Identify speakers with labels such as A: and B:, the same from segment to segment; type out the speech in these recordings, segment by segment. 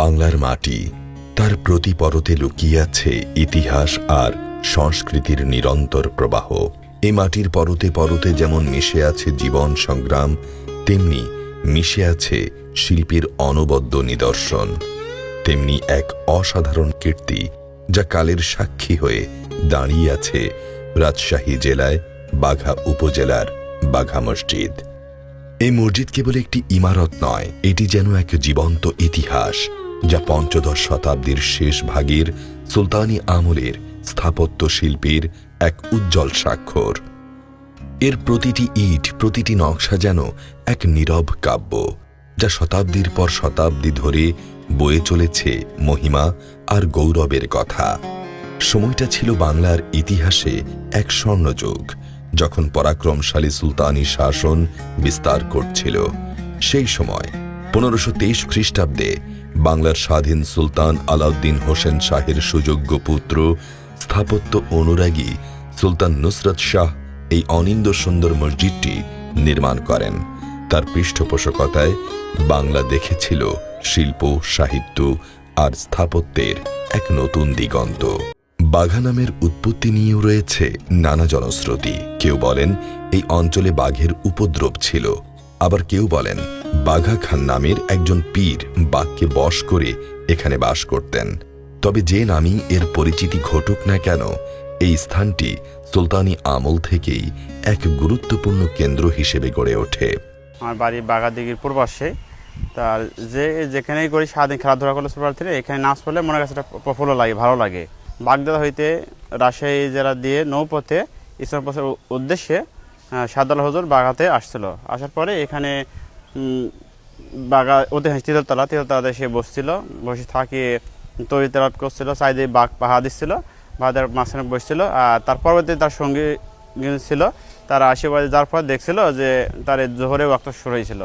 A: বাংলার মাটি, তার প্রতি পরতে লুকিয়ে আছে ইতিহাস আর সংস্কৃতির নিরন্তর প্রবাহ। এ মাটির পরতে পরতে যেমন মিশে আছে জীবন সংগ্রাম, তেমনি মিশে আছে শিল্পীর অনবদ্য নিদর্শন। তেমনি এক অসাধারণ কীর্তি, যা কালের সাক্ষী হয়ে দাঁড়িয়ে আছে রাজশাহী জেলায় বাঘা উপজেলার বাঘা মসজিদ। এই মসজিদ কেবল একটি ইমারত নয়, এটি যেন এক জীবন্ত ইতিহাস। যা পঞ্চদশ শতাব্দীর শেষ ভাগের সুলতানি আমলের স্থাপত্য শিল্পীর এক উজ্জ্বল স্বাক্ষর। এর প্রতিটি ইট, প্রতিটি নকশা যেন এক নীরব কাব্য, যা শতাব্দীর পর শতাব্দী ধরে বয়ে চলেছে মহিমা আর গৌরবের কথা। সময়টা ছিল বাংলার ইতিহাসে এক স্বর্ণযুগ, যখন পরাক্রমশালী সুলতানি শাসন বিস্তার করছিল। সেই সময় পনেরোশো তেইশ খ্রিস্টাব্দে বাংলার স্বাধীন সুলতান আলাউদ্দিন হোসেন শাহের সুযোগ্য পুত্র, স্থাপত্য অনুরাগী সুলতান নুসরত শাহ এই অনিন্দ সুন্দর মসজিদটি নির্মাণ করেন। তার পৃষ্ঠপোষকতায় বাংলা দেখেছিল শিল্প, সাহিত্য আর স্থাপত্যের এক নতুন দিগন্ত। বাঘা নামের উৎপত্তি নিয়েও রয়েছে নানা জনশ্রুতি। কেউ বলেন এই অঞ্চলে বাঘের উপদ্রব ছিল, আবার কেউ বলেন বাঘা খান নামের একজন পীর বাঘকে বশ করে এখানে বাস করতেন। তবে যে নামই এর পরিচিতি ঘটুক না কেন, এই স্থানটি সুলতানি আমল থেকেই এক গুরুত্বপূর্ণ কেন্দ্র হিসেবে গড়ে ওঠে।
B: আমার বাড়ি বাগাদিঘির পূর্বাশে। তার যে যেখানেই করি সারাদিন খেলাধুলা করলে সুপার এখানে নাচ পড়লে মনে কাছে প্রফুল্ল লাগে, ভালো লাগে। বাগদাদা হইতে রাজশাহী জেলা দিয়ে নৌপথে ইসলাম উ- উদ্দেশ্যে সাদাল হজুর বাগাতে আসছিল। আসার পরে এখানে বাগা ঐতিহাসিক তিরতলা তিরতলাতে সে বসছিল, বসে থাকি, তৈরি তেলাপ করছিল, সাইডে বাঘ পাহা দিচ্ছিল বাঘের মাঝখানে বসছিল, আর তার পরবর্তী তার সঙ্গী ছিল, তারা আশেপাশে যার পর দেখছিল যে তার জোহরে ওয়াক্ত শুরু হয়েছিল।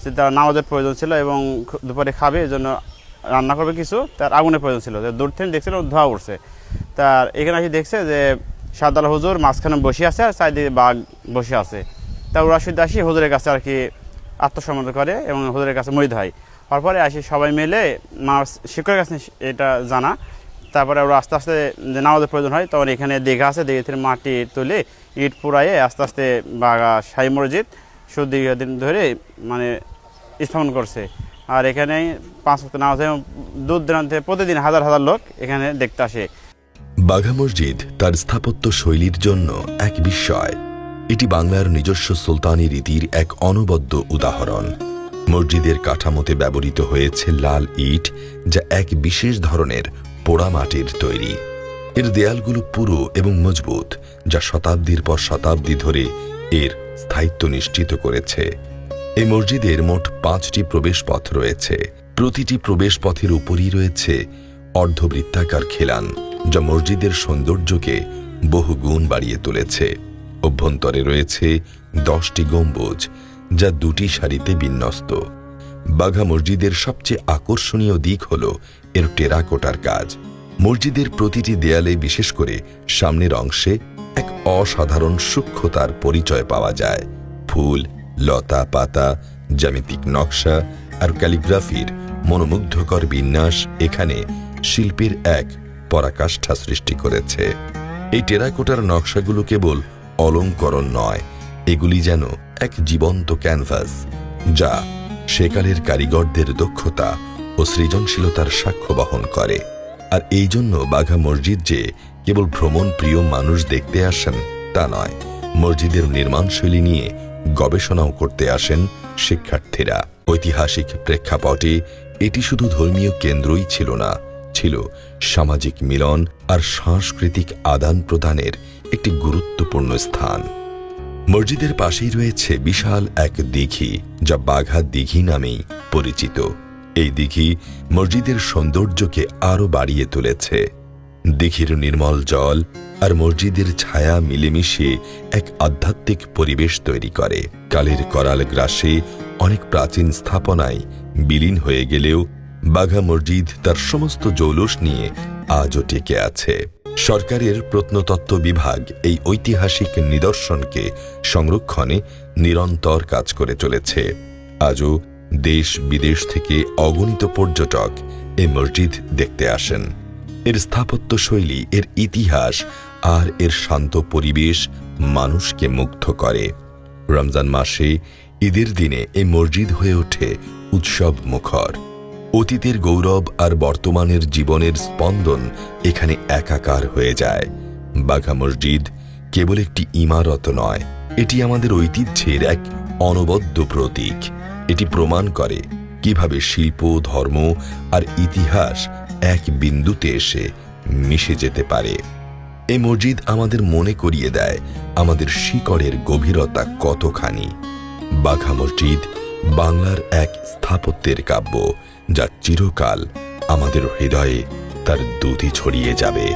B: সে তার নামাজের প্রয়োজন ছিল এবং দুপুরে খাবে, এই জন্য রান্না করবে কিছু, তার আগুনের প্রয়োজন ছিল। দূর থেকে দেখছিল, ধোয়া উঠছে। তার এখানে এসে দেখছে যে সাদাল হুজুর মাঝখানে বসে আছে আর সাইডে বাঘ বসে আছে। তা ওরা শুধু আসি হুজুরের কাছে আর কি আত্মসমর্পণ করে এবং হুজুরের কাছে মরিদ হয়। তারপরে আসি সবাই মিলে মা শিক্ষকের কাছে এটা জানা। তারপরে ওরা আস্তে আস্তে যে নামাজের প্রয়োজন হয়, তখন এখানে দীঘা আছে, দীঘা থেকে মাটি তুলে ইট পুরাইয়ে আস্তে আস্তে বাগা শাহী মসজিদ সুদীর্ঘ দিন ধরে মানে স্থাপন করছে। আর এখানে পাঁচ ওয়াক্ত নামাজ দূর দূরান্তে প্রতিদিন হাজার হাজার লোক এখানে দেখতে আসে।
A: বাঘা মসজিদ তার স্থাপত্য শৈলীর জন্য এক বিস্ময়। এটি বাংলার নিজস্ব সুলতানি রীতির এক অনবদ্য উদাহরণ। মসজিদের কাঠামোতে ব্যবহৃত হয়েছে লাল ইট, যা এক বিশেষ ধরনের পোড়া মাটির তৈরি। এর দেয়ালগুলো পুরো এবং মজবুত, যা শতাব্দীর পর শতাব্দী ধরে এর স্থায়িত্ব নিশ্চিত করেছে। এই মসজিদের মোট পাঁচটি প্রবেশপথ রয়েছে। প্রতিটি প্রবেশপথের উপরই রয়েছে অর্ধবৃত্তাকার খিলান, যা মসজিদের সৌন্দর্যকে বহু গুণ বাড়িয়ে তুলেছে। অভ্যন্তরে রয়েছে দশটি গম্বুজ, যা দুটি সারিতে বিন্যস্ত। বাঘা মসজিদের সবচেয়ে আকর্ষণীয় দিক হল এর টেরাকোটার কাজ। মসজিদের প্রতিটি দেয়ালে বিশেষ করে সামনের অংশে এক অসাধারণ সূক্ষ্মতার পরিচয় পাওয়া যায়। ফুল, লতা, পাতা, জ্যামিতিক নকশা আর ক্যালিগ্রাফির মনোমুগ্ধকর বিন্যাস এখানে শিল্পের এক পরাকাষ্ঠা সৃষ্টি করেছে। এই টেরাকোটার নকশাগুলো কেবল অলঙ্করণ নয়। এগুলি যেন এক জীবন্ত ক্যানভাস, যা সেকালের কারিগরদের দক্ষতা ও সৃজনশীলতার সাক্ষ্য বহন করে। আর এই জন্য বাঘা মসজিদ যে কেবল ভ্রমণ প্রিয় মানুষ দেখতে আসেন, তা নয়। মসজিদের নির্মাণশৈলী নিয়ে গবেষণাও করতে আসেন শিক্ষার্থীরা। ঐতিহাসিক প্রেক্ষাপটে এটি শুধু ধর্মীয় কেন্দ্রই ছিল না ছিল সামাজিক মিলন আর সাংস্কৃতিক আদান প্রদানের একটি গুরুত্বপূর্ণ স্থান। মসজিদের পাশেই রয়েছে বিশাল এক দিঘি, যা বাঘা দিঘি নামেই পরিচিত। এই দিঘি মসজিদের সৌন্দর্যকে আরও বাড়িয়ে তুলেছে। দিঘির নির্মল জল আর মসজিদের ছায়া মিলেমিশে এক আধ্যাত্মিক পরিবেশ তৈরি করে। কালের করাল গ্রাসে অনেক প্রাচীন স্থাপনায় বিলীন হয়ে গেলেও বাঘা মসজিদ তার সমস্ত জৌলুস নিয়ে আজও টিকে আছে। সরকারের প্রত্নতত্ত্ব বিভাগ এই ঐতিহাসিক নিদর্শনকে সংরক্ষণে নিরন্তর কাজ করে চলেছে। আজও দেশ বিদেশ থেকে অগণিত পর্যটক এ মসজিদ দেখতে আসেন। এর স্থাপত্য শৈলী, এর ইতিহাস আর এর শান্ত পরিবেশ মানুষকে মুগ্ধ করে। রমজান মাসে ঈদের দিনে এই মসজিদ হয়ে ওঠে উৎসব মুখর অতীতের গৌরব আর বর্তমানের জীবনের স্পন্দন এখানে একাকার হয়ে যায়। বাঘা মসজিদ কেবল একটি ইমারত নয়, এটি আমাদের ঐতিহ্যের এক অনবদ্য প্রতীক। এটি প্রমাণ করে কীভাবে শিল্প, ধর্ম আর ইতিহাস এক বিন্দুতে এসে মিশে যেতে পারে। এই মসজিদ আমাদের মনে করিয়ে দেয় আমাদের শিকড়ের গভীরতা কতখানি। বাঘা মসজিদ বাংলার এক স্থাপত্যের কাব্য যা চিরকাল আমাদের হৃদয়ে তার দুধি ছড়িয়ে যাবে।